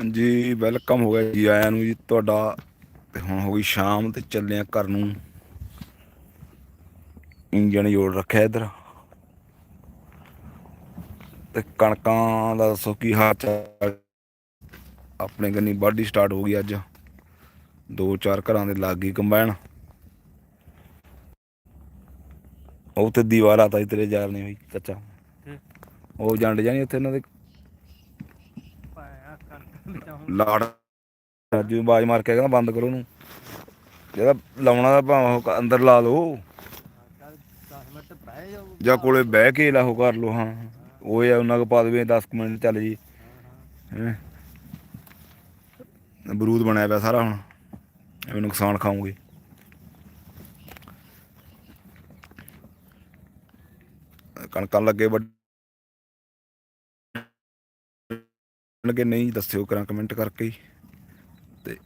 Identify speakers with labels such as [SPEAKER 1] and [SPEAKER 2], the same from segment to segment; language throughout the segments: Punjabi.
[SPEAKER 1] ਜੀ ਵੈਲਕਮ ਹੋ ਗਿਆ ਜੀ ਆਇਆਂ ਨੂੰ ਜੀ। ਤੁਹਾਡਾ ਤੇ ਹੁਣ ਹੋ ਗਈ ਸ਼ਾਮ ਤੇ ਚੱਲੇ ਆ ਘਰ ਨੂੰ। ਇੰਜਣ ਜੋੜ ਰੱਖਿਆ ਇੱਧਰ। ਤੇ ਕਣਕਾਂ ਦਾ ਦੱਸੋ ਕੀ ਹਾਲ ਚਾਲ? ਆਪਣੇ ਕੰਨੀ ਵਾਢੀ ਸਟਾਰਟ ਹੋ ਗਈ ਅੱਜ। ਦੋ ਚਾਰ ਘਰਾਂ ਦੇ ਲੱਗ ਗਈ ਕੰਬਾਈਨ ਉਹ ਤੇ ਦੀਵਾਰ ਆਤਾ ਜੀ ਤੇਰੇ ਯਾਰ ਨੇ ਵੀ ਚਾਚਾ ਉਹ ਜੰਡ ਜਾਣੀ ਉੱਥੇ ਇਹਨਾਂ ਦੇ ਲਾੜ ਰਾਜੂ ਨੂੰ ਆਵਾਜ਼ ਮਾਰ ਕੇ ਕਹਿੰਦਾ ਬੰਦ ਕਰੋ ਉਹਨੂੰ। ਜਿਹੜਾ ਲਾਉਣਾ ਦਾ ਭਾਵੇਂ ਉਹ ਅੰਦਰ ਲਾ ਲਓ। ਜਾਂ ਕੋਲੇ ਬਹਿ ਕੇ ਲਾਹੋ ਕਰ ਲਓ, ਹਾਂ। ਉਹ ਆ, ਉਹਨਾਂ ਕੋ ਪਾ ਦੇਵੇ 10 ਕੁ ਮਿੰਟ ਚੱਲ ਜੀ। ਹੈਂ। ਬਰੂਦ ਬਣਿਆ ਪਿਆ ਸਾਰਾ ਹੁਣ। ਐਵੇਂ ਨੁਕਸਾਨ ਖਾਉਂਗੇ ਕਣਕਾਂ ਲੱਗੇ ਵੱਡੇ ਕਿ ਨਹੀਂ ਦੱਸਿਓ ਕਰਾਂ ਕਮੈਂਟ ਕਰਕੇ ਹੀ। ਤੇ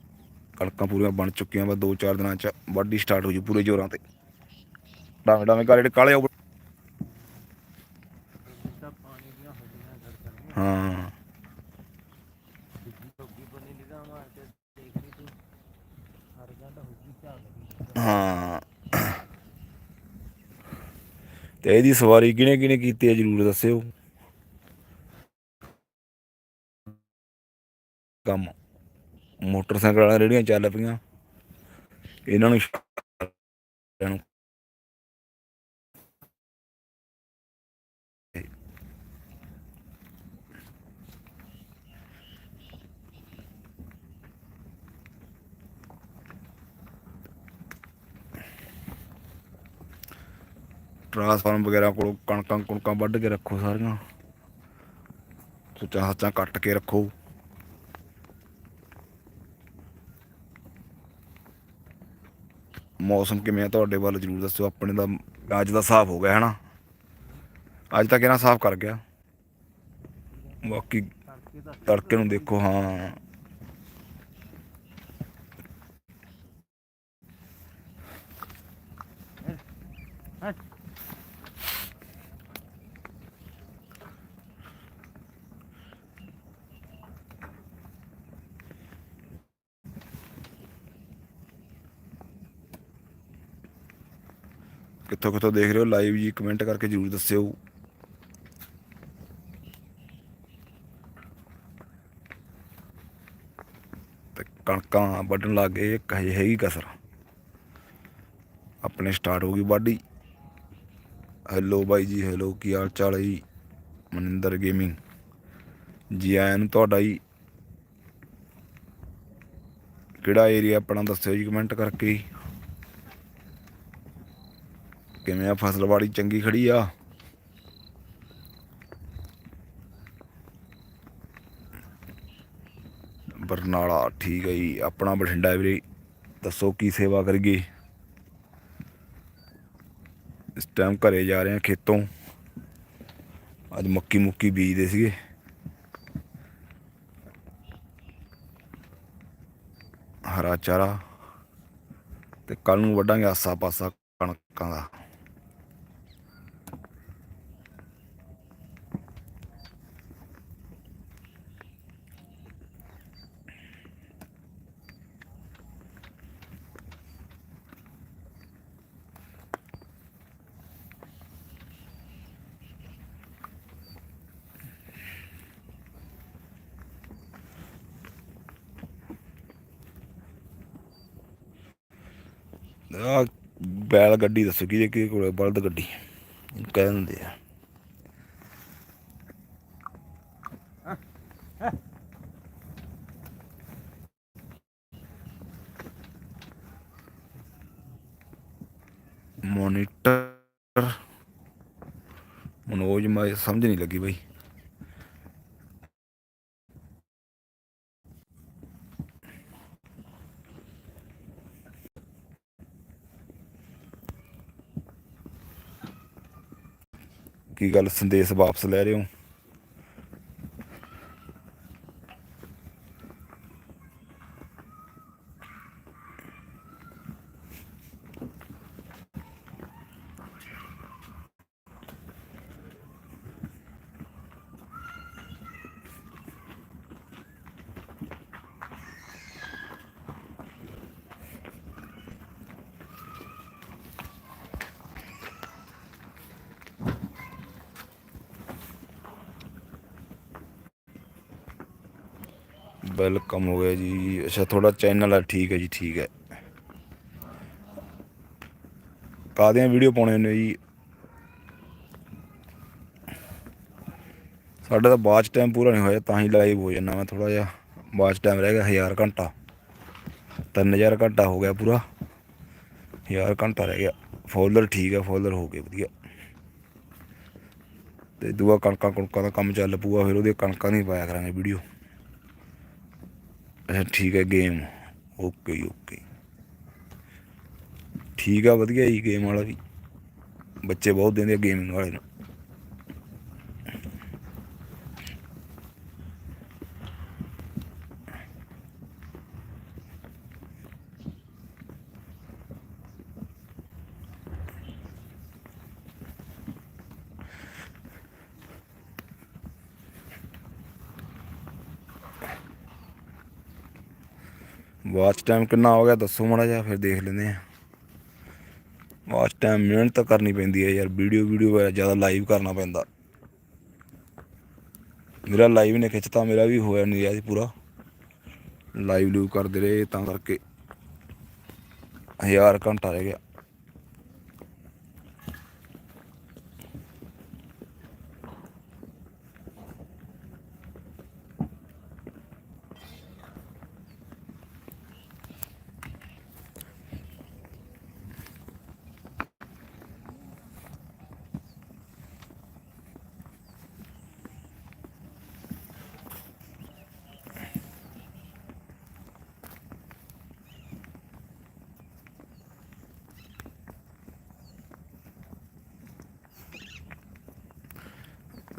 [SPEAKER 1] ਕਣਕਾਂ ਪੂਰੀਆਂ ਬਣ ਚੁੱਕੀਆਂ ਵਾ 2-4 ਦਿਨਾਂ ਚ, ਵਾਢੀ ਸਟਾਰਟ ਹੋ ਜੂ ਪੂਰੇ ਜ਼ੋਰਾਂ ਤੇ। ਡਾਵੇਂ ਡਾਵੇਂ ਕਾਲੇ ਕਾਲੇ
[SPEAKER 2] ਹਾਂ।
[SPEAKER 1] ਹਾਂ।
[SPEAKER 2] ਤੇ
[SPEAKER 1] ਇਹਦੀ ਸਵਾਰੀ ਕਿਨੇ ਕਿਹਨੇ ਕੀਤੀ ਹੈ ਜਰੂਰ ਦੱਸਿਓ। ਕੰਮ। ਮੋਟਰਸਾਈਕਲ ਵਾਲੀਆਂ ਰੇੜੀਆਂ ਚੱਲ ਪਈਆਂ। ਇਹਨਾਂ ਨੂੰ ਇਹਨਾਂ ਟ੍ਰਾਂਸਫਾਰਮ ਵਗੈਰਾ ਕੋਲ ਕਣਕਾਂ ਕੁਣਕਾਂ ਵੱਢ ਕੇ ਰੱਖੋ ਸਾਰੀਆਂ। ਸੁੱਚਾ ਹੱਥਾਂ ਕੱਟ ਕੇ ਰੱਖੋ। ਮੌਸਮ ਕਿਵੇਂ ਆ ਤੁਹਾਡੇ ਵੱਲ ਜਰੂਰ ਦੱਸਿਓ, ਆਪਣੇ ਦਾ ਅੱਜ ਦਾ ਸਾਫ਼ ਹੋ ਗਿਆ, ਹਨਾ? ਅੱਜ ਤਾਂ ਇਹਨਾਂ ਸਾਫ਼ ਕਰ ਗਿਆ? ਬਾਕੀ
[SPEAKER 2] ਤੜਕੇ
[SPEAKER 1] ਨੂੰ ਦੇਖੋ, ਹਾਂ। ਕਿੱਥੋਂ ਕਿੱਥੋਂ ਦੇਖ ਰਹੇ ਹੋ ਲਾਈਵ ਜੀ ਕਮੈਂਟ ਕਰਕੇ ਜਰੂਰ ਦੱਸਿਓ। ਤੇ ਕਣਕਾਂ ਵੱਢਣ ਲੱਗ ਗਏ ਹੈਗੀ ਕਸਰ। ਆਪਣੇ ਸਟਾਰਟ ਹੋ ਗਈ ਵਾਢੀ। ਹੈਲੋ ਬਾਈ ਜੀ ਹੈਲੋ ਕੀ ਹਾਲ ਚਾਲ ਹੈ ਜੀ? ਮਨਿੰਦਰ ਗੇਮਿੰਗ ਜੀ ਆਇਆਂ ਨੂੰ ਤੁਹਾਡਾ ਜੀ। ਕਿਹੜਾ ਏਰੀਆ ਆਪਣਾ ਦੱਸਿਓ ਜੀ ਕਮੈਂਟ ਕਰਕੇ ਕਿਵੇਂ ਆ ਫਸਲਵਾੜੀ ਚੰਗੀ ਖੜੀ ਆ। ਬਰਨਾਲਾ ਠੀਕ ਹੈ ਜੀ। ਆਪਣਾ ਬਠਿੰਡਾ ਵੀਰੇ, ਦੱਸੋ ਕੀ ਸੇਵਾ ਕਰੀਏ? ਇਸ ਟਾਈਮ ਘਰੇ ਜਾ ਰਹੇ ਆ ਖੇਤੋਂ। ਅੱਜ ਮੱਕੀ ਮੁੱਕੀ ਬੀਜਦੇ ਸੀਗੇ। ਹਰਾ ਚਾਰਾ। ਤੇ ਕੱਲ ਨੂੰ ਵੱਢਾਂਗੇ ਆਸਾ ਪਾਸਾ ਕਣਕਾਂ ਦਾ। ਆ, ਬੈਲ ਗੱਡੀ ਦੱਸੋ ਕਿਹਦੇ ਕਿਹਦੇ ਕੋਲ ਬਲਦ ਗੱਡੀ। ਇਹਨੂੰ ਕਹਿ ਦਿੰਦੇ ਆ। ਮੋਨੀਟਰ। ਮਨੋਜ, ਮੈਂ ਸਮਝ ਨਹੀਂ ਲੱਗੀ ਬਈ। ਕੀ ਗੱਲ ਸੰਦੇਸ਼ ਵਾਪਸ ਲੈ ਰਹੇ ਹੋ? ਵੈਲਕਮ ਹੋ ਗਿਆ ਜੀ। ਅੱਛਾ, ਤੁਹਾਡਾ ਚੈਨਲ ਹੈ ਠੀਕ ਹੈ ਜੀ, ਠੀਕ ਹੈ। ਕਾਹਦੀਆਂ ਵੀਡੀਓ ਪਾਉਣੇ ਹੁੰਦੇ ਜੀ? ਸਾਡਾ ਤਾਂ ਬਾਚ ਟਾਈਮ ਪੂਰਾ ਨਹੀਂ ਹੋਇਆ, ਤਾਂ ਹੀ ਲਾਈਵ ਹੋ ਜਾਂਦਾ ਮੈਂ ਥੋੜਾ ਜਿਹਾ। ਬਾਚ ਟਾਈਮ ਰਹਿ ਗਿਆ 1000 ਘੰਟਾ। 3000 ਘੰਟਾ ਹੋ ਗਿਆ ਪੂਰਾ। 1000 ਘੰਟਾ ਰਹਿ ਗਿਆ। ਫੋਲਡਰ ਠੀਕ ਹੈ ਫੋਲਡਰ ਹੋ ਗਏ, ਵਧੀਆ। ਤੇ ਦੂਆ ਕਣਕਾਂ ਕੁਣਕਾਂ ਦਾ ਕੰਮ ਚੱਲ ਪੂਆ ਫਿਰ ਉਹਦੇ ਕਣਕਾਂ ਨਹੀਂ ਪਾਇਆ ਕਰਾਂਗੇ ਵੀਡੀਓ ਅੱਛਾ ਠੀਕ ਹੈ ਗੇਮ ਓਕੇ ਜੀ ਓਕੇ ਠੀਕ ਆ, ਵਧੀਆ ਜੀ ਗੇਮ ਵਾਲਾ ਵੀ। ਬੱਚੇ ਬਹੁਤ ਦਿੰਦੇ ਆ ਗੇਮਿੰਗ ਵਾਲੇ ਨੂੰ। ਵਾਚ ਟਾਈਮ ਕਿੰਨਾ ਹੋ ਗਿਆ ਦੱਸੋ ਮਾੜਾ ਜਿਹਾ, ਫਿਰ ਦੇਖ ਲੈਂਦੇ ਆ ਵਾਚ ਟਾਈਮ ਮਿਹਨਤ ਤਾਂ ਕਰਨੀ ਪੈਂਦੀ ਹੈ ਯਾਰ, ਵੀਡੀਓ ਵੀਡੀਓ ਜ਼ਿਆਦਾ ਲਾਈਵ ਕਰਨਾ ਪੈਂਦਾ। ਮੇਰਾ ਲਾਈਵ ਨੇ ਖਿੱਚਤਾ, ਮੇਰਾ ਵੀ ਹੋਇਆ ਨਹੀਂ ਰਿਹਾ ਸੀ ਪੂਰਾ। ਲਾਈਵ ਲੂਵ ਕਰਦੇ ਰਹੇ ਤਾਂ ਕਰਕੇ। ਹਜ਼ਾਰ ਘੰਟਾ ਰਹਿ ਗਿਆ।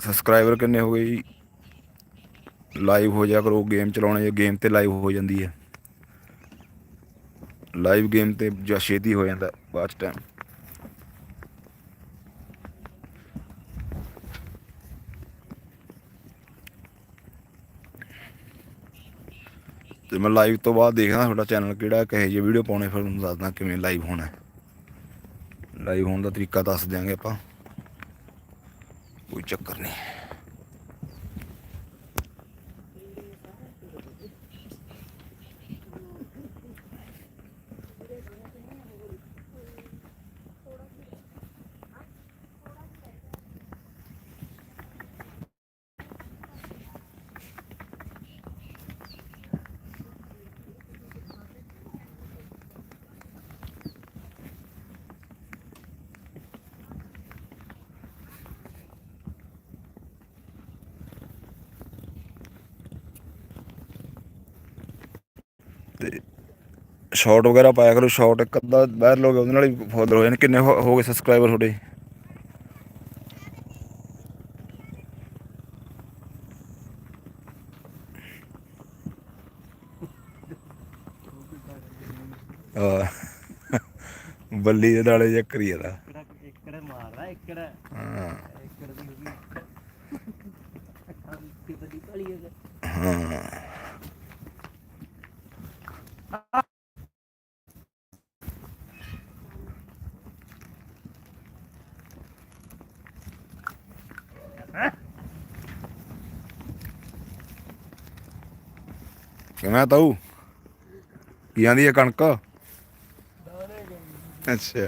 [SPEAKER 1] ਸਬਸਕ੍ਰਾਈਬਰ ਕਿੰਨੇ ਹੋ ਗਏ ਜੀ? ਲਾਈਵ ਹੋ ਜਾ ਕਰੋ ਗੇਮ ਚਲਾਉਣਾ ਜਾਂ ਗੇਮ ਤੇ ਲਾਈਵ ਹੋ ਜਾਂਦੀ ਹੈ। ਲਾਈਵ ਗੇਮ ਤੇ ਜਾਂ ਛੇਤੀ ਹੋ ਜਾਂਦਾ, ਬਾਅਦ ਚ ਟਾਈਮ ਤੇ ਮੈਂ ਲਾਈਵ ਤੋਂ ਬਾਅਦ ਦੇਖਦਾ ਤੁਹਾਡਾ ਚੈਨਲ ਕਿਹੜਾ, ਕਹੇ ਜੇ ਵੀਡੀਓ ਪਾਉਣੇ, ਫਿਰ ਤੁਹਾਨੂੰ ਦੱਸਦਾ ਕਿਵੇਂ ਲਾਈਵ ਹੋਣਾ। ਲਾਈਵ ਹੋਣ ਦਾ ਤਰੀਕਾ ਦੱਸ ਦਿਆਂਗੇ ਆਪਾਂ। ਕੋਈ ਚੱਕਰ ਨਹੀਂ ਤੇ ਸ਼ਾਰਟ ਵਗੈਰਾ ਪਾਇਆ ਕਰੋ ਸ਼ਾਰਟ ਇੱਕ ਅੱਧਾ ਵਾਇਰਲ ਹੋ ਗਿਆ, ਉਹਦੇ ਨਾਲ ਹੀ ਫੋਲੋਅਰ ਹੋ ਜਾਣ। ਕਿੰਨੇ ਹੋ ਗਏ ਸਬਸਕ੍ਰਾਈਬਰ ਤੁਹਾਡੇ? ਬੱਲੀ ਦੇ ਨਾਲੇ ਚੱਕਰ ਹੀ ਇਹਦਾ
[SPEAKER 2] ਇੱਕੜਾ ਇੱਕੜ ਮਾਰਦਾ ਇੱਕੜ
[SPEAKER 1] ਹਾਂ
[SPEAKER 2] ਇੱਕੜ ਦੀ ਹੋ ਗਈ ਅੱਖਾਂ ਦੀ ਇੱਕੀ ਵੱਡੀ ਭਲੀ ਹੋ ਗਈ
[SPEAKER 1] ਹਾਂ ਮੈਂ ਤਾਊ? ਕੀ ਆਂਦੀ ਹੈ ਕਣਕ? ਅੱਛਾ।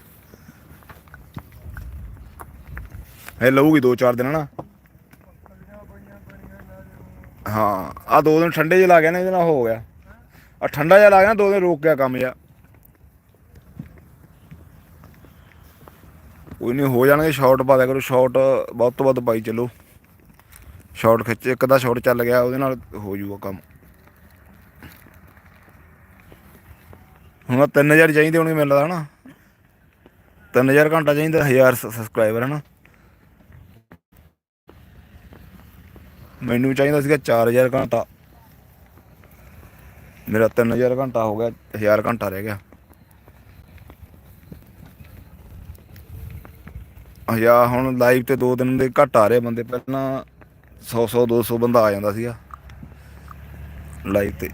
[SPEAKER 1] ਇਹ ਲਊਗੀ ਦੋ ਚਾਰ ਦਿਨ ਨਾ। ਹਾਂ ਆ ਦੋ ਦਿਨ ਠੰਡੇ ਜਿਹਾ ਲਾ ਗਿਆ ਨਾ, ਇਹਦੇ ਨਾਲ ਹੋ ਗਿਆ। ਆ ਠੰਡਾ ਜਿਹਾ ਲਾ ਗਿਆ ਨਾ, ਦੋ ਦਿਨ ਰੋਕ ਗਿਆ ਕੰਮ ਜਿਹਾ। ਕੋਈ ਨਹੀਂ ਹੋ ਜਾਣਗੇ ਸ਼ਾਰਟ ਪਾ ਦਿਆ ਕਰੋ ਸ਼ਾਰਟ ਵੱਧ ਤੋਂ ਵੱਧ ਪਾਈ ਚੱਲੋ। ਸ਼ਾਰਟ ਖਿੱਚ, ਇੱਕ ਦਾ ਸ਼ਾਰਟ ਚੱਲ ਗਿਆ, ਉਹਦੇ ਨਾਲ ਹੋ ਜਾਊਗਾ ਕੰਮ। ਹੁਣ ਤਿੰਨ 3000 ਚਾਹੀਦੇ ਹੋਣਗੇ ਮੈਨੂੰ ਲੱਗਦਾ ਹਨਾ? 3000 ਘੰਟਾ ਚਾਹੀਦਾ 1000 ਸਬਸਕ੍ਰਾਈਬਰ ਹਨਾ? ਮੈਨੂੰ ਚਾਹੀਦਾ ਸੀਗਾ 4000 ਘੰਟਾ। ਮੇਰਾ 3000 ਘੰਟਾ ਹੋ ਗਿਆ 1000 ਘੰਟਾ ਰਹਿ ਗਿਆ। ਹਜਾ ਹੁਣ ਲਾਈਵ ਤੇ ਦੋ ਦਿਨ ਦੇ ਘੱਟ ਆ ਰਹੇ ਬੰਦੇ, ਪਹਿਲਾਂ 100 100 200 ਬੰਦਾ ਆ ਜਾਂਦਾ ਸੀਗਾ। ਲਾਈਵ ਤੇ।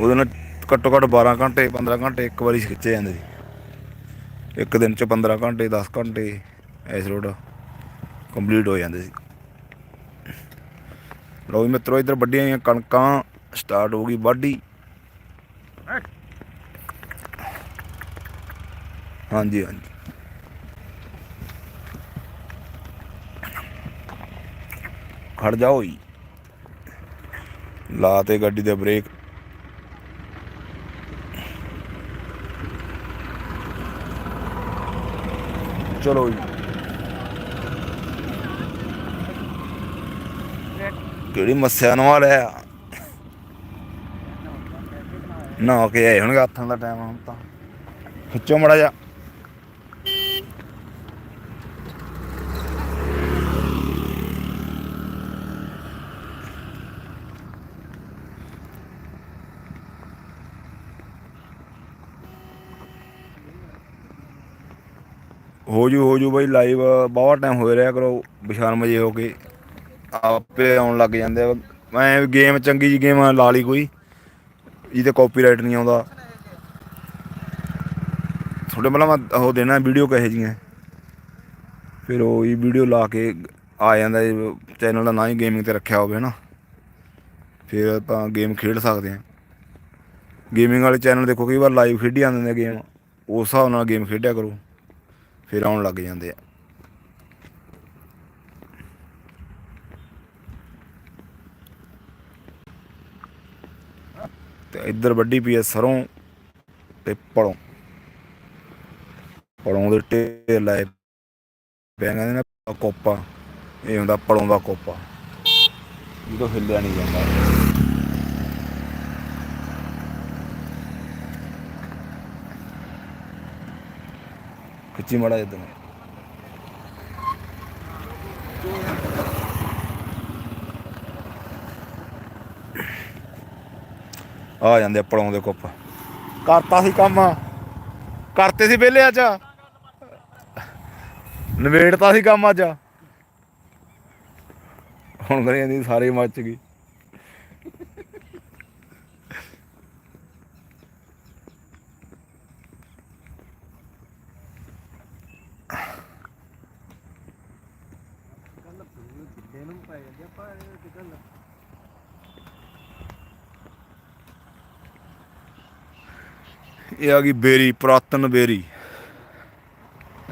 [SPEAKER 1] ਉਹਦੇ ਨਾਲ ਘੱਟੋ ਘੱਟ 12 ਘੰਟੇ 15 ਘੰਟੇ ਇੱਕ ਵਾਰੀ ਖਿੱਚੇ ਜਾਂਦੇ ਸੀ। ਇੱਕ ਦਿਨ ਚ 15 ਘੰਟੇ 10 ਘੰਟੇ, ਇਸ ਰੋਡ ਕੰਪਲੀਟ ਹੋ ਜਾਂਦੇ ਸੀ। ਲਓ ਵੀ ਮਿੱਤਰੋ, ਇੱਧਰ ਵੱਡੀਆਂ ਹੋਈਆਂ ਕਣਕਾਂ ਸਟਾਰਟ ਹੋ ਗਈ, ਵਾਢੀ। ਹਾਂਜੀ ਹਾਂਜੀ। ਖੜ ਜਾ। ਹੋਈ ਲਾ ਤੇ ਗੱਡੀ ਦੇ ਬ੍ਰੇਕ। ਚਲੋ ਜੀ। ਕਿਹੜੀ ਮੱਸਿਆ ਨਵਾ ਲਿਆ ਨਾ ਕੇ ਆਏ ਹੁਣ ਹੱਥਾਂ ਦਾ ਟਾਈਮ ਹੁਣ ਤਾਂ। ਖਿੱਚੋ ਮੜਾ ਜਾ ਹੋ ਜੂ ਹੋ ਜੂ ਬਈ ਲਾਈਵ ਬਹੁਤ ਟਾਈਮ ਹੋ ਰਿਹਾ ਕਰੋ ਬਿਸ਼ਾਨ ਮਜੇ ਹੋ ਕੇ। ਆਪੇ ਆਉਣ ਲੱਗ ਜਾਂਦੇ ਆ। ਮੈਂ ਗੇਮ ਚੰਗੀ ਜੀ ਗੇਮ ਲਾ ਲਈ ਕੋਈ, ਜਿਹਦੇ ਕਾਪੀਰਾਈਟ ਨਹੀਂ ਆਉਂਦਾ। ਤੁਹਾਡੇ ਪਹਿਲਾਂ ਮੈਂ ਉਹ ਦੇਣਾ ਵੀਡੀਓ ਕਹੇ ਜੀਆਂ ਫਿਰ ਉਹ ਹੀ ਵੀਡੀਓ ਲਾ ਕੇ ਆ ਜਾਂਦਾ ਚੈਨਲ ਦਾ ਨਾਂ ਹੀ ਗੇਮਿੰਗ ਤੇ ਰੱਖਿਆ ਹੋਵੇ ਨਾ ਫਿਰ ਆਪਾਂ ਗੇਮ ਖੇਡ ਸਕਦੇ ਹਾਂ। ਗੇਮਿੰਗ ਵਾਲੇ ਚੈਨਲ ਦੇਖੋ, ਕਈ ਵਾਰ ਲਾਈਵ ਖੇਡੀ ਜਾਂਦੇ ਨੇ ਗੇਮ ਉਸ ਹਿਸਾਬ ਨਾਲ ਗੇਮ ਖੇਡਿਆ ਕਰੋ। ਫਿਰ ਆਉਣ ਲੱਗ ਜਾਂਦੇ ਆ। ਤੇ ਇੱਧਰ ਵੱਡੀ ਪਈ ਹੈ ਸਰੋਂ ਤੇ ਪੜੋਂ। ਪੜੋਂ ਦੇ ਢੇਰ ਲਾਏ ਪਿਆ ਕਹਿੰਦੇ ਨੇ ਕੋਪਾ, ਇਹ ਹੁੰਦਾ ਪੜੋਂ ਦਾ ਕੋਪਾ। ਜਦੋਂ ਹਿੱਲਿਆ ਨਹੀਂ ਜਾਂਦਾ। ਖਿੱਚੀ ਮੜਾ ਇਦਾਂ ਆ ਜਾਂਦੇ ਆ ਪੜੋਂ ਦੇ ਕੁੱਪ ਕਰਤਾ ਸੀ ਕੰਮ ਕਰਤੇ ਸੀ ਵਿਹਲੇ ਅੱਜ ਨਵੇੜਤਾ ਸੀ ਕੰਮ ਅੱਜ ਹੁਣ ਕਰੀ ਜਾਂਦੀ ਸਾਰੇ ਮੱਚ ਗਈ
[SPEAKER 2] ਕੱਲ ਪੂਰੀ ਕਿੱਲੇ ਨੂੰ ਇਹ
[SPEAKER 1] ਆ ਗਈ ਬੇਰੀ, ਪੁਰਾਤਨ ਬੇਰੀ।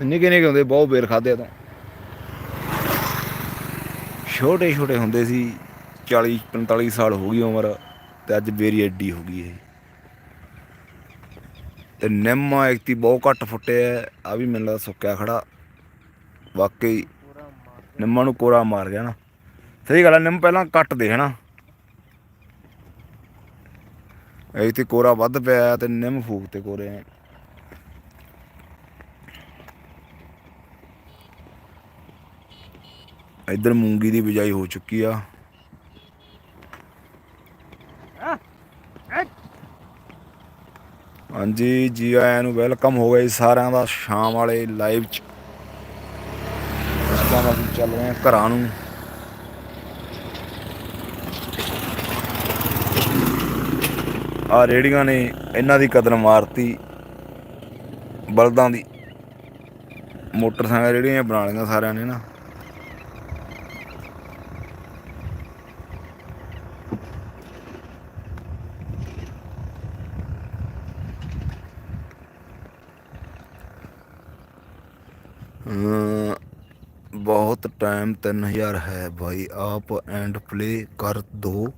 [SPEAKER 1] ਨਿੱਕੇ ਨਿੱਕੇ ਹੁੰਦੇ, ਬਹੁਤ ਬੇਰ ਖਾਦੇ ਤਾਂ। ਛੋਟੇ ਛੋਟੇ ਹੁੰਦੇ ਸੀ 40 45 ਸਾਲ ਹੋ ਗਈ ਉਮਰ, ਤੇ ਅੱਜ ਬੇਰੀ ਐਡੀ ਹੋ ਗਈ ਇਹ। ਤੇ ਨਿੰਮਾ ਐਕਤੀ ਬਹੁਤ ਘੱਟ ਫੁੱਟਿਆ, ਆ ਵੀ ਮੈਨੂੰ ਲੱਗਦਾ ਸੁੱਕਿਆ ਖੜਾ। ਵਾਕਈ ਨਿੰਮਾਂ ਨੂੰ ਕੋਰਾ ਮਾਰ ਗਿਆ ਨਾ। ਸਹੀ ਗੱਲ ਹੈ ਨਿੰਮ ਪਹਿਲਾਂ ਕੱਟ ਦੇ ਹਨਾ। ਇਹ ਤੇ ਕੋਰਾ ਵੱਧ ਪਿਆ ਤੇ ਨਿੰਮ ਫੂਕ ਤੇ ਕੋਰੇ। ਆ ਇੱਧਰ ਮੂੰਗੀ ਦੀ ਬਿਜਾਈ ਹੋ ਚੁੱਕੀ ਆ। ਹਾਂਜੀ, ਜੀ ਆਇਆਂ ਨੂੰ ਵੈਲਕਮ ਹੋ ਗਿਆ ਜੀ ਸਾਰਿਆਂ ਦਾ, ਸ਼ਾਮ ਵਾਲੇ ਲਾਈਵ ਚ। ਚੱਲ ਰਹੇ ਹਾਂ ਘਰਾਂ ਨੂੰ। ਆ ਰੇੜੀਆਂ ਨੇ ਇਹਨਾਂ ਦੀ ਕਦਰ ਮਾਰਤੀ। ਬਲਦਾਂ ਦੀ ਮੋਟਰਸਾਈਕਲ ਜਿਹੜੀਆਂ ਬਣਾ ਲਈਆਂ ਸਾਰਿਆਂ ਨੇ ਨਾ। ਅਮ ਬਹੁਤ ਟਾਈਮ 3000 ਹੈ ਭਾਈ, ਆਪ ਐਂਡ ਪਲੇ ਕਰ ਦੋ।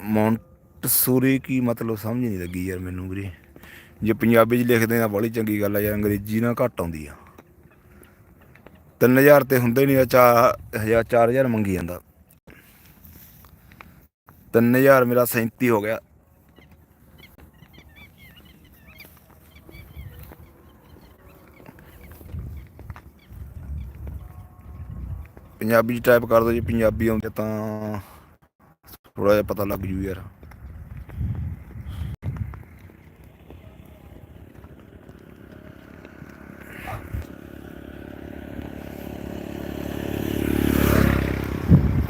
[SPEAKER 1] ਮੌਂਟਸੂਰੀ ਕੀ ਮਤਲਬ ਸਮਝ ਨਹੀਂ ਲੱਗੀ ਯਾਰ ਮੈਨੂੰ ਵੀਰੇ। ਜੇ ਪੰਜਾਬੀ 'ਚ ਲਿਖਦੇ ਆ ਬੜੀ ਚੰਗੀ ਗੱਲ ਆ ਯਾਰ, ਅੰਗਰੇਜ਼ੀ ਨਾਲ ਘੱਟ ਆਉਂਦੀ ਆ। 3000 ਤੇ ਹੁੰਦੇ ਨਹੀਂ 4000 4000 ਮੰਗੀ ਜਾਂਦਾ। 3000 ਮੇਰਾ 37 ਹੋ ਗਿਆ। ਪੰਜਾਬੀ ਚ ਟਾਈਪ ਕਰ ਦੋ ਜੀ ਪੰਜਾਬੀ ਆਉਂਦੇ ਤਾਂ ਥੋੜਾ ਜਿਹਾ ਪਤਾ ਲੱਗ ਜੂ ਯਾਰ।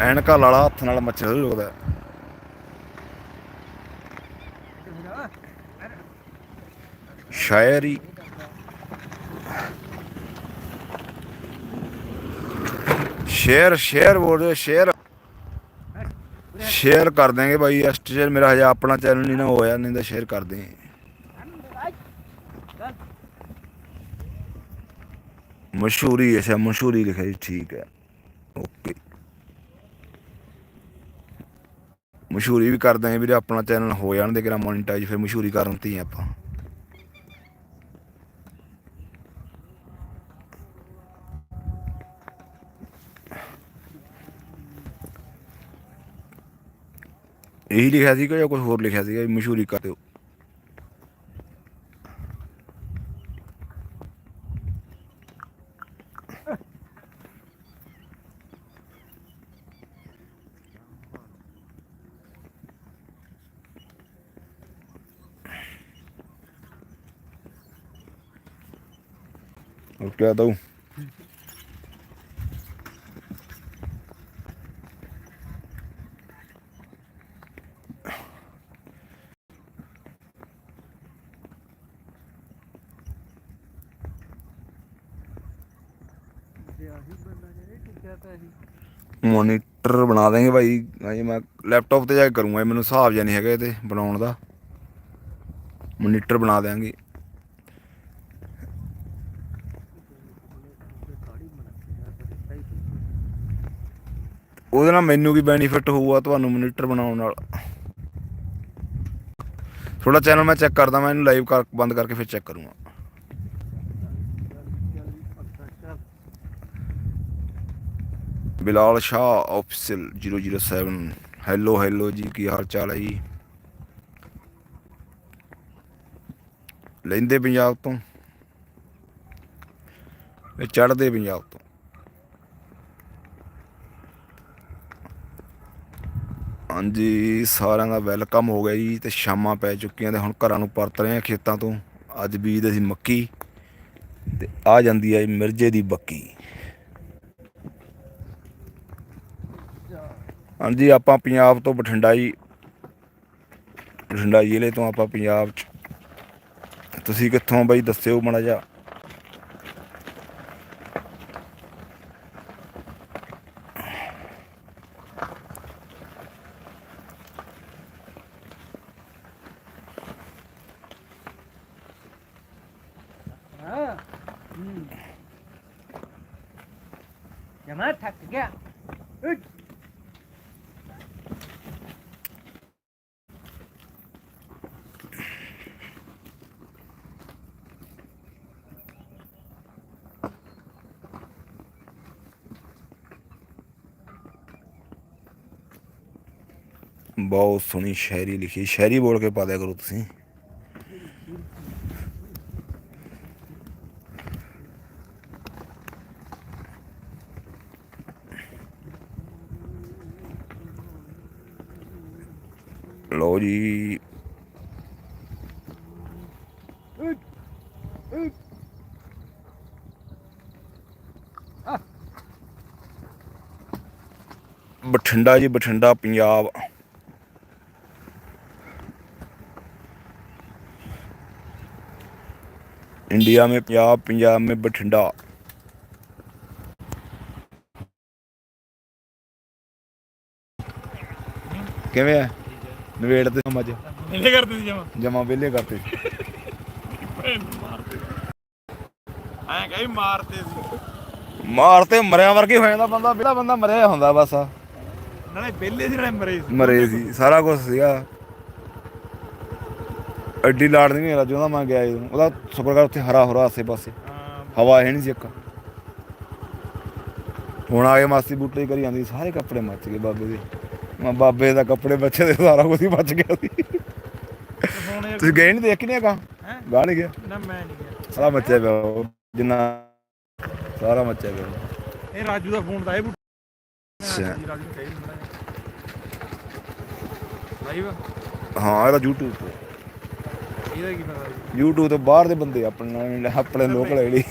[SPEAKER 1] ਐਨਕਾ ਲਾਲਾ ਹੱਥ ਨਾਲ ਮੱਛਰ ਰੋਕਦਾ ਸ਼ਾਇਰੀ ਸ਼ੇਅਰ ਸ਼ੇਅਰ ਬੋਲ ਸ਼ੇਅਰ ਸ਼ੇਅਰ ਕਰ ਦਾਂਗੇ ਬਾਈ, ਇਸ ਐਸਟੀਆਰ ਮੇਰਾ ਹਜੇ ਆਪਣਾ ਚੈਨਲ ਨਹੀਂ ਨਾ ਹੋਇਆ, ਨਹੀਂ ਤਾਂ ਸ਼ੇਅਰ ਕਰ ਦੇ ਮਸ਼ਹੂਰੀ ਅੱਛਾ, ਮਸ਼ਹੂਰੀ ਲਿਖਿਆ ਜੀ, ਠੀਕ ਹੈ। ਓਕੇ ਮਸ਼ਹੂਰੀ ਵੀ ਕਰ ਦਾਂਗੇ ਵੀਰੇ, ਆਪਣਾ ਚੈਨਲ ਹੋ ਜਾਣ ਦੇ ਕਿਰਾ ਮੋਨੇਟਾਈਜ਼ ਫਿਰ ਮਸ਼ਹੂਰੀ ਕਰਨ ਤੀ ਆਪਾਂ। ਇਹੀ ਲਿਖਿਆ ਸੀਗਾ ਜਾਂ ਕੁਝ ਹੋਰ ਲਿਖਿਆ ਸੀਗਾ ਮਸ਼ਹੂਰੀ ਕਰ ਦਿਓ।
[SPEAKER 2] ਉਹ ਕਿਆ ਦਊ।
[SPEAKER 1] ਮੋਨੀਟਰ ਬਣਾ ਦੇਂਗੇ ਭਾਈ ਹਾਂਜੀ ਮੈਂ ਲੈਪਟਾਪ ਤੇ ਜਾ ਕੇ ਕਰੂੰਗਾ, ਮੈਨੂੰ ਹਿਸਾਬ ਜਿਹਾ ਨਹੀਂ ਹੈਗਾ ਇਹਦੇ ਬਣਾਉਣ ਦਾ। ਮੋਨੀਟਰ ਬਣਾ ਦੇਾਂਗੇ ਉਹਦੇ ਨਾਲ ਮੈਨੂੰ ਵੀ ਬੈਨੀਫਿਟ ਹੋਊਗਾ ਤੁਹਾਨੂੰ ਮੋਨੀਟਰ ਬਣਾਉਣ ਨਾਲ? ਥੋੜਾ ਚੈਨਲ ਮੈਂ ਚੈੱਕ ਕਰਦਾ, ਮੈਂ ਇਹਨੂੰ ਲਾਈਵ ਕਰ, ਬੰਦ ਕਰਕੇ ਫਿਰ ਚੈੱਕ ਕਰੂੰਗਾ। Bilal Shah official 007 hello hello ਜੀ, ਕੀ ਹਾਲ ਚਾਲ ਹੈ ਜੀ? ਲੈਂਦੇ ਪੰਜਾਬ ਤੋਂ? ਇਹ ਚੜ੍ਹਦੇ ਪੰਜਾਬ ਤੋਂ। ਹਾਂਜੀ, ਸਾਰਿਆਂ ਦਾ ਵੈਲਕਮ ਹੋ ਗਿਆ ਜੀ, ਤੇ ਸ਼ਾਮਾਂ ਪੈ ਚੁੱਕੀਆਂ ਤੇ ਹੁਣ ਘਰਾਂ ਨੂੰ ਪਰਤ ਰਹੇ ਆ ਖੇਤਾਂ ਤੋਂ। ਅੱਜ ਬੀਜਦੇ ਸੀ ਮੱਕੀ, ਤੇ ਆ ਜਾਂਦੀ ਹੈ ਮਿਰਜੇ ਦੀ ਬੱਕੀ। ਹਾਂਜੀ, ਆਪਾਂ ਪੰਜਾਬ ਤੋਂ ਬਠਿੰਡਾ ਜੀ ਬਠਿੰਡਾ ਜ਼ਿਲ੍ਹੇ ਤੋਂ ਆਪਾਂ ਪੰਜਾਬ ਚ। ਤੁਸੀਂ ਕਿੱਥੋਂ ਬਾਈ, ਦੱਸਿਓ ਮਾੜਾ ਜਿਹਾ। ਬਹੁਤ ਸੋਹਣੀ ਸ਼ਾਇਰੀ ਲਿਖੀ। ਸ਼ਾਇਰੀ ਬੋਲ ਕੇ ਪਾ ਦਿਆ ਕਰੋ ਤੁਸੀਂ। ਲੋ ਜੀ। ਬਠਿੰਡਾ ਜੀ, ਬਠਿੰਡਾ, ਪੰਜਾਬ। इंडिया में पंजाब पंजाब में बठिंडा ਕਿਵੇਂ ਹੈ ਨਵੇੜ ਤੇ ਸਮਝ
[SPEAKER 2] ਇਹਨੇ ਕਰਦੇ ਸੀ ਜਮਾ
[SPEAKER 1] ਜਮਾ ਵਿਹਲੇ ਕਰਤੇ
[SPEAKER 2] ਐਂ ਕਹੀ ਮਾਰਦੇ ਸੀ
[SPEAKER 1] ਮਾਰ ਤੇ ਮਰਿਆ ਵਰਗੇ ਹੋ ਜਾਂਦਾ ਬੰਦਾ ਬਿਲਾ ਬੰਦਾ ਮਰਿਆ ਹੁੰਦਾ ਬਸ
[SPEAKER 2] ਨਾਲੇ ਪਹਿਲੇ ਸੀ ਨਾਲੇ ਮਰੇ ਸੀ
[SPEAKER 1] ਮਰੇ ਸੀ ਸਾਰਾ ਕੁਝ ਸੀਗਾ ਐਡੀ ਲਾੜ ਨਹੀਂ ਮੇਰਾ ਜਦੋਂ ਮੈਂ ਗਿਆ ਜਦੋਂ ਉਹਦਾ ਸ਼ੁਕਰ ਕਰ ਉੱਥੇ ਹਰਾ ਹਰਾ ਆਸੇ ਪਾਸੇ। ਹਵਾ ਹੈ ਨਹੀਂ ਸੀ ਇੱਕ। ਹੁਣ ਆ ਕੇ ਮਾਸੀ ਬੂਟੇ ਕਰੀ ਜਾਂਦੀ ਸਾਰੇ ਕੱਪੜੇ ਮੱਚ ਗਏ ਬਾਬੇ ਦੇ। ਮੈਂ ਬਾਬੇ ਦਾ ਕੱਪੜੇ ਬੱਚੇ ਦੇ ਸਾਰਾ ਕੁਝ ਹੀ ਬਚ ਗਿਆ ਸੀ। ਤੁਸੀਂ ਗਏ ਨਹੀਂ ਦੇਖ ਨਹੀਂ ਗਾ
[SPEAKER 2] ਹੈਂ?
[SPEAKER 1] ਗਾਹ ਨਹੀਂ ਗਿਆ?
[SPEAKER 2] ਨਾ ਮੈਂ ਨਹੀਂ ਗਿਆ।
[SPEAKER 1] ਸਾਰਾ ਮੱਚਿਆ ਪਿਆ ਜਿੰਨਾ ਸਾਰਾ ਮੱਚਿਆ ਪਿਆ।
[SPEAKER 2] ਇਹ ਰਾਜੂ ਦਾ ਫੋਨ ਤਾਂ ਇਹ
[SPEAKER 1] ਅੱਛਾ।
[SPEAKER 2] ਲਾਈਵ
[SPEAKER 1] ਹਾਂ ਇਹਦਾ YouTube ਤੇ।
[SPEAKER 2] ਇਹਦਾ ਕੀ ਪਤਾ ਜੀ
[SPEAKER 1] YouTube ਤੇ ਬਾਹਰ ਦੇ ਬੰਦੇ ਆਪਣੇ ਨਾਲ ਆਪਣੇ ਲੋਕਲ ਜਿਹੜੀ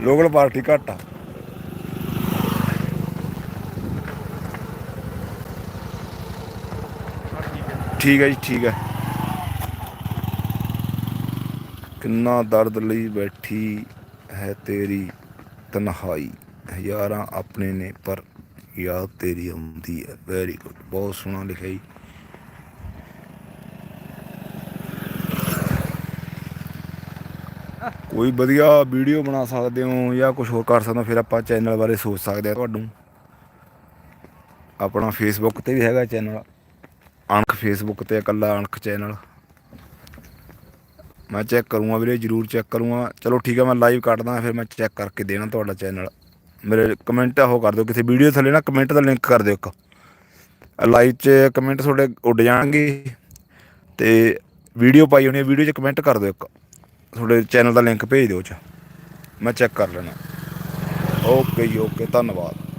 [SPEAKER 1] ਲੋਕਲ ਪਾਰਟੀ ਘੱਟ ਆ।
[SPEAKER 2] ਠੀਕ ਹੈ
[SPEAKER 1] ਠੀਕ ਹੈ ਜੀ, ਠੀਕ ਹੈ ਕਿੰਨਾ ਦਰਦ ਲਈ ਬੈਠੀ ਹੈ ਤੇਰੀ ਤਨਹਾਈ? ਹਜ਼ਾਰਾਂ ਆਪਣੇ ਨੇ, ਪਰ ਯਾਦ ਤੇਰੀ ਆਉਂਦੀ ਹੈ। ਵੈਰੀ ਗੁੱਡ ਬਹੁਤ ਸੋਹਣਾ ਲਿਖਿਆ ਜੀ। ਕੋਈ ਵਧੀਆ ਵੀਡੀਓ ਬਣਾ ਸਕਦੇ ਹੋ ਜਾਂ ਕੁਝ ਹੋਰ ਕਰ ਸਕਦੇ ਹੋ, ਫਿਰ ਆਪਾਂ ਚੈਨਲ ਬਾਰੇ ਸੋਚ ਸਕਦੇ ਆ ਤੁਹਾਨੂੰ। ਆਪਣਾ ਫੇਸਬੁੱਕ ਤੇ ਵੀ ਹੈਗਾ ਚੈਨਲ ਅਣਖ ਫੇਸਬੁੱਕ ਤੇ, ਇਕੱਲਾ ਅਣਖ ਚੈਨਲ ਮੈਂ ਚੈੱਕ ਕਰੂੰਗਾ ਵੀਰੇ, ਜਰੂਰ ਚੈੱਕ ਕਰੂੰਗਾ। ਚਲੋ ਠੀਕ ਹੈ ਮੈਂ ਲਾਈਵ ਕੱਟਦਾ ਫਿਰ ਮੈਂ ਚੈੱਕ ਕਰਕੇ ਦੇਣਾ ਤੁਹਾਡਾ ਚੈਨਲ ਮੇਰੇ ਕਮੈਂਟ ਉਹ ਕਰ ਦਿਓ। ਕਿਸੇ ਵੀਡੀਓ ਥੱਲੇ ਨਾ ਕਮੈਂਟ ਦਾ ਲਿੰਕ ਕਰ ਦਿਓ ਇੱਕ। ਲਾਈਵ 'ਚ ਕਮੈਂਟ ਤੁਹਾਡੇ ਉੱਡ ਜਾਣਗੇ। ਤੇ ਵੀਡੀਓ ਪਾਈ ਹੋਣੀ ਵੀਡੀਓ 'ਚ ਕਮੈਂਟ ਕਰ ਦਿਓ ਇੱਕ। ਤੁਹਾਡੇ ਚੈਨਲ ਦਾ ਲਿੰਕ ਭੇਜ ਦਿਓ 'ਚ। ਮੈਂ ਚੈੱਕ ਕਰ ਲੈਣਾ। ਓਕੇ ਜੀ ਓਕੇ ਧੰਨਵਾਦ।